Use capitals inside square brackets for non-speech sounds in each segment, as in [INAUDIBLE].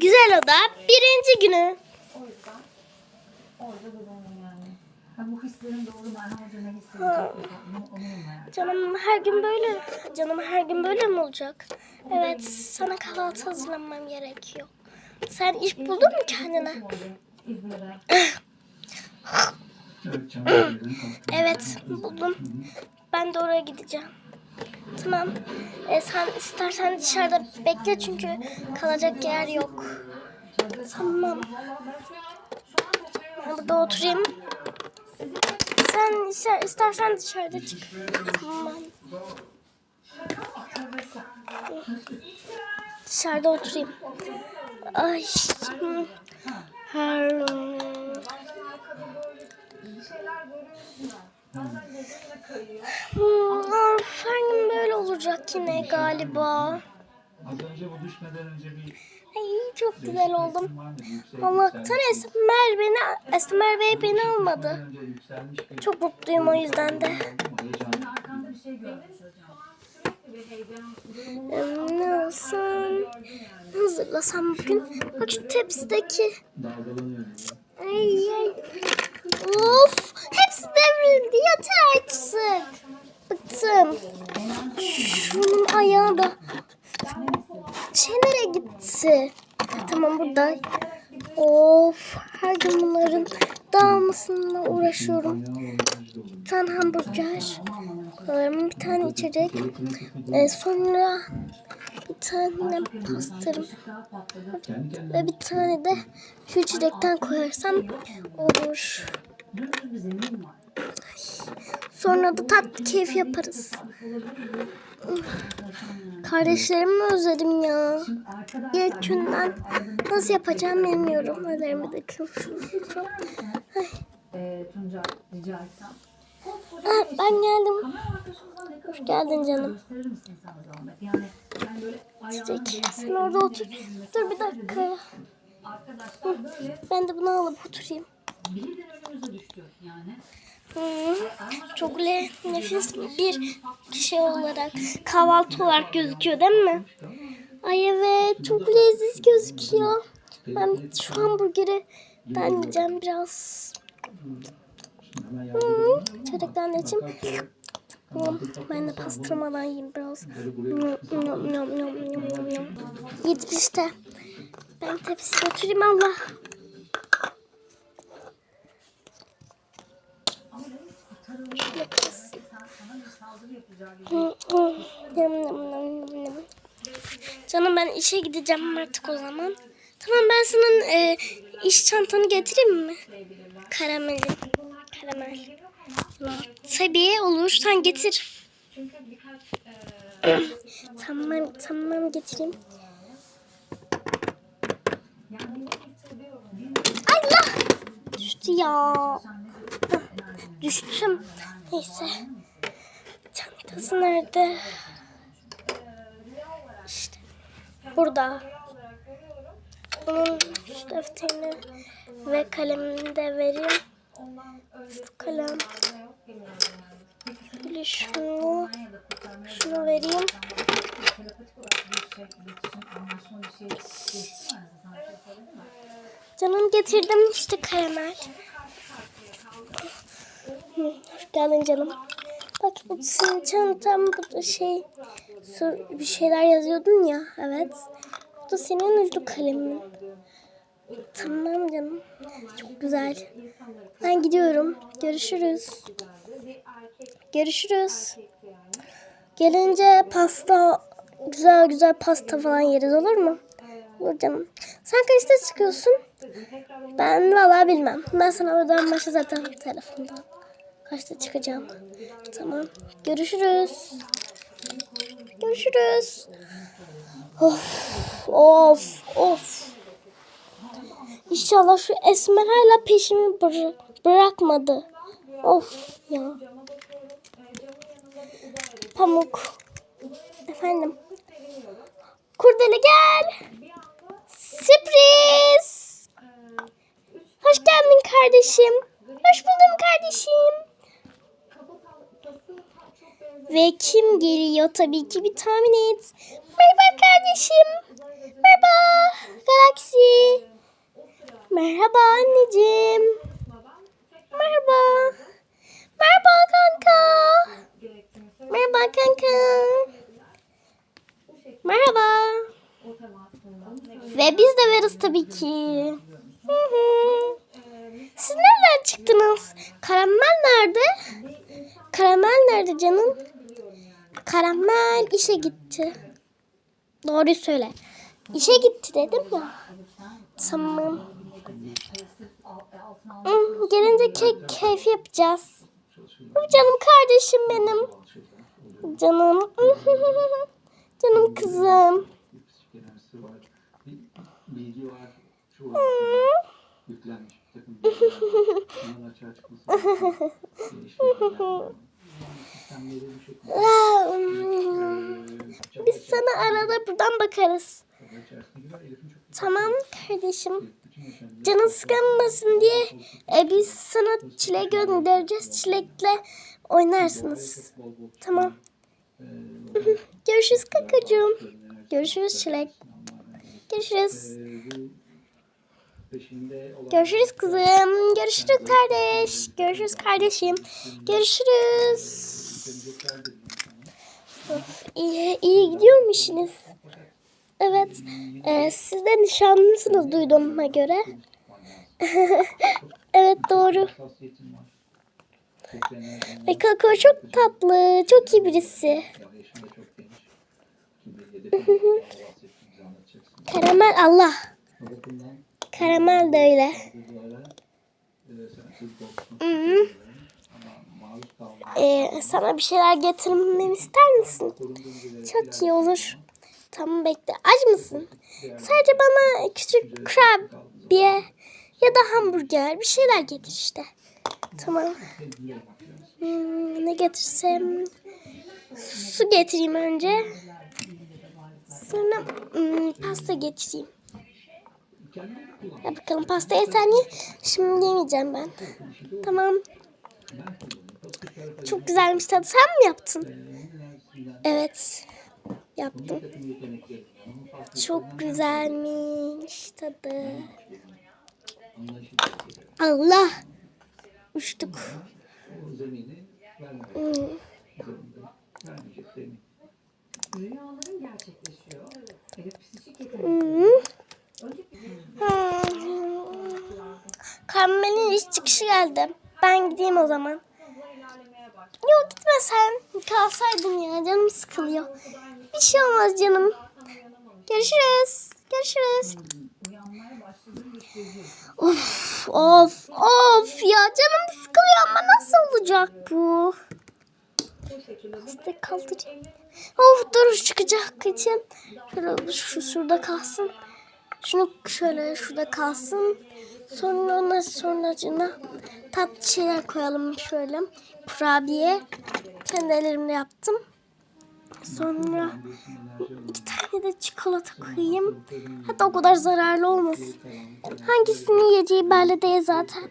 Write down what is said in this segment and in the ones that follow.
Güzel oda. Birinci günü. O yüzden orada duralım yani. Ha, bu hislerin doğru Merhem Hoca ne hissedecek? Onu, onu merak Canım her gün böyle. Canım her gün böyle mi olacak? Evet sana kahvaltı hazırlamam gerekiyor. Sen iş buldun mu kendine? İzmir'e. [COUGHS] Evet buldum. Ben de oraya gideceğim. Tamam. E, sen istersen dışarıda bekle çünkü kalacak yer yok. Tamam. Ben burada oturayım. Sen ister- istersen dışarıda çık. Tamam. Dışarıda oturayım. Ay. hmm. Her... Hmm, of, her gün böyle yine galiba. Az önce bu düşmeden önce bir Ay çok güzel oldum. Allah'tan. Esmer beni Esmer Bey beni almadı. Çok mutluyum o yüzden de. şey. Ne olsun? Ne hazırlasam bugün? Bak şu tepsideki. Ay ay. Of! Hepsi devrildi. Yeter artık. Bıktım. Ayağı da. Şey nereye gitti? Tamam burada. Of! Her gün bunların dağılmasına uğraşıyorum. Bir tane hamburger. Koyarım, Bir tane içecek. Ee, sonra bir tane pastırım. Ve bir tane de şu içecekten koyarsam olur. Sonra da tatlı keyif yaparız. Kardeşlerimi özledim ya. Günden nasıl yapacağım bilmiyorum. Ellerimi de etsem. ah, ben geldim. Hoş geldin canım. Çiçek, sen orada otur. Dur bir dakika. Böyle Ben de bunu alıp oturayım. birden önümüze düştü yani. Çok le nefis bir şey olarak kahvaltı olarak gözüküyor değil mi? Ay evet çok leziz gözüküyor. Ben şu hamburgeri ben yiyeceğim biraz. Hı, Çörekten de Ben de pastırmadan yiyeyim biraz. Yedim işte. Ben tepsiye oturayım Allah. Canım ben işe gideceğim artık o zaman. Tamam ben senin e, iş çantanı getireyim mi? Karameli. Karamel. Tabii olur sen getir. tamam tamam getireyim. Allah! Düştü ya. Düştüm. Neyse. Çantası nerede? İşte. Burada. Bunun şu defterini ve kalemini de vereyim. Şu kalem. Şöyle şunu. Şunu vereyim. Canım getirdim işte karamel. Geldin canım. Bak bu senin çantam bu da şey bir şeyler yazıyordun ya evet. Bu da senin uçlu kalemin. Tamam canım. Çok güzel. Ben gidiyorum. Görüşürüz. Görüşürüz. Gelince pasta güzel güzel pasta falan yeriz olur mu? Olur canım. Sen kaçta çıkıyorsun? Ben vallahi bilmem. Ben sana öden başa zaten telefonda. Kaçta çıkacağım? Tamam. Görüşürüz. Görüşürüz. Of, of, of. İnşallah şu Esmer hala peşimi bıra- bırakmadı. Of ya. Pamuk. Efendim. Kurdele gel. Sürpriz. Hoş geldin kardeşim. Hoş buldum kardeşim. Ve kim geliyor tabii ki bir tahmin et. Merhaba kardeşim. Merhaba. Merak taksi. Merhaba anneciğim. Merhaba. Merhaba kanka. Merhaba kanka. Merhaba. Ve biz de veririz tabii ki. Hı hı. Siz nereden çıktınız? Karamel nerede? Karamel nerede canım? Karamel işe gitti. Doğruyu söyle. İşe gitti dedim ya. Tamam. Hı, Gelince kek keyfi yapacağız. Canım kardeşim benim. Canım. [LAUGHS] Canım kızım. Hmm. [LAUGHS] [LAUGHS] çaba Biz sana arada buradan bakarız. Tamam kardeşim. Canın sıkılmasın diye e, biz sana çilek göndereceğiz. Çilekle oynarsınız. Tamam. [LAUGHS] Görüşürüz kakacığım. Görüşürüz çilek. Görüşürüz. Görüşürüz kızım. Görüşürüz kardeş. Görüşürüz kardeşim. Görüşürüz. İyi, iyi gidiyor mu işiniz? Evet. Ee, siz de nişanlısınız duyduğuma göre. [LAUGHS] evet doğru. Hassasiyetim var. Çok tatlı. Çok iyi birisi. [LAUGHS] Karamel Allah. Karamel de öyle. duygulara Ee, sana bir şeyler getirmemi ister misin? Çok iyi olur. Tamam bekle. Aç mısın? Sadece bana küçük kurabiye ya da hamburger bir şeyler getir işte. Tamam. Hmm, ne getirsem? Su getireyim önce. Sonra hmm, pasta getireyim. Ya bakalım pastayı sen ye. Şimdi yemeyeceğim ben. Tamam. Çok güzelmiş tadı. Sen mi yaptın? Evet. Yaptım. Çok güzelmiş tadı. Allah. Uçtuk. Hmm. Hmm. Hmm. Karamel'in iş çıkışı geldi. Ben gideyim o zaman. Yok gitme sen. Kalsaydın ya. Canım sıkılıyor. Bir şey olmaz canım. Görüşürüz. Görüşürüz. Of of of ya canım sıkılıyor ama nasıl olacak bu? İşte kaldıracağım. Of dur çıkacak için. Şöyle şu şurada kalsın. Şunu şöyle şurada kalsın. Sonra ona sonracına tatlı şeyler koyalım şöyle. Kurabiye. Kendi ellerimle yaptım. Sonra iki tane de çikolata koyayım. Hatta o kadar zararlı olmasın. Hangisini yiyeceği belli değil zaten.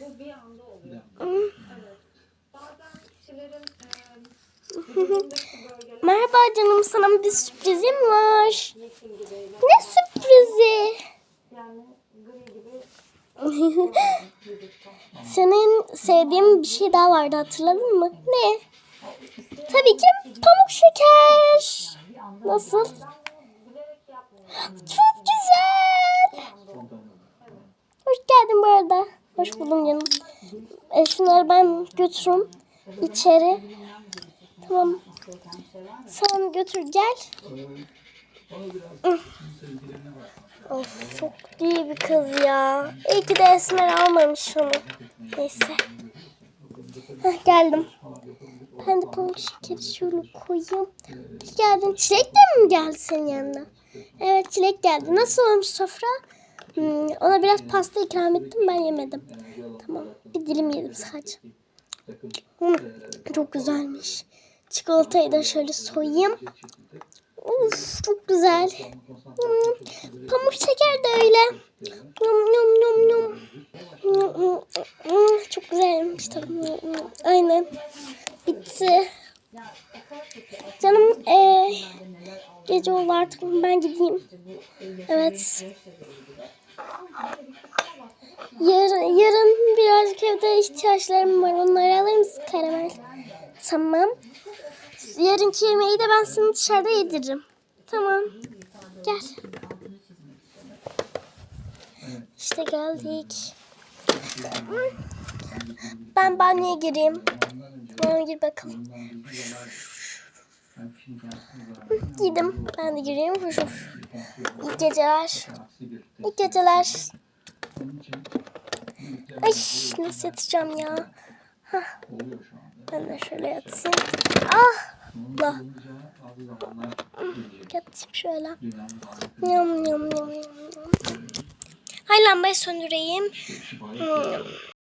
Bu bir anda oluyor. [LAUGHS] Merhaba canım sana bir sürprizim var. Ne sürprizi? [LAUGHS] Senin sevdiğin bir şey daha vardı hatırladın mı? Ne? Tabii ki pamuk şeker. Nasıl? Çok güzel. Hoş geldin bu arada. Hoş buldum canım. E, şunları ben götürürüm içeri. Tamam. Sen götür gel. Of çok iyi bir kız ya. İyi ki de Esmer almamış onu. Neyse. Hah, geldim. Ben de pamuk şekeri şöyle koyayım. Geldin. Çilek de mi geldi senin yanına? Evet çilek geldi. Nasıl olmuş sofra? Hmm, ona biraz pasta ikram ettim ben yemedim. Tamam bir dilim yedim sadece. Hmm, çok güzelmiş. Çikolatayı da şöyle soyayım. Uf çok güzel. Hmm, pamuk şeker de öyle. Nom nom nom nom. Hmm, Çok güzelmiş Aynen. Bitti. Canım e, gece oldu artık ben gideyim. Evet. Yarın, yarın birazcık evde ihtiyaçlarım var. Onları alır mısın karamel? Tamam. Yarınki yemeği de ben sana dışarıda yediririm. Tamam. Gel. İşte geldik. Ben banyoya gireyim. Banyoya gir bakalım. Bilgiler ben de gireyim. İyi geceler. İyi geceler. Ay nasıl yatacağım ya? anda. Ben de şöyle yatayım. Ah Allah. yatayım şöyle. Yum yum yum yum. Hay lambayı söndüreyim.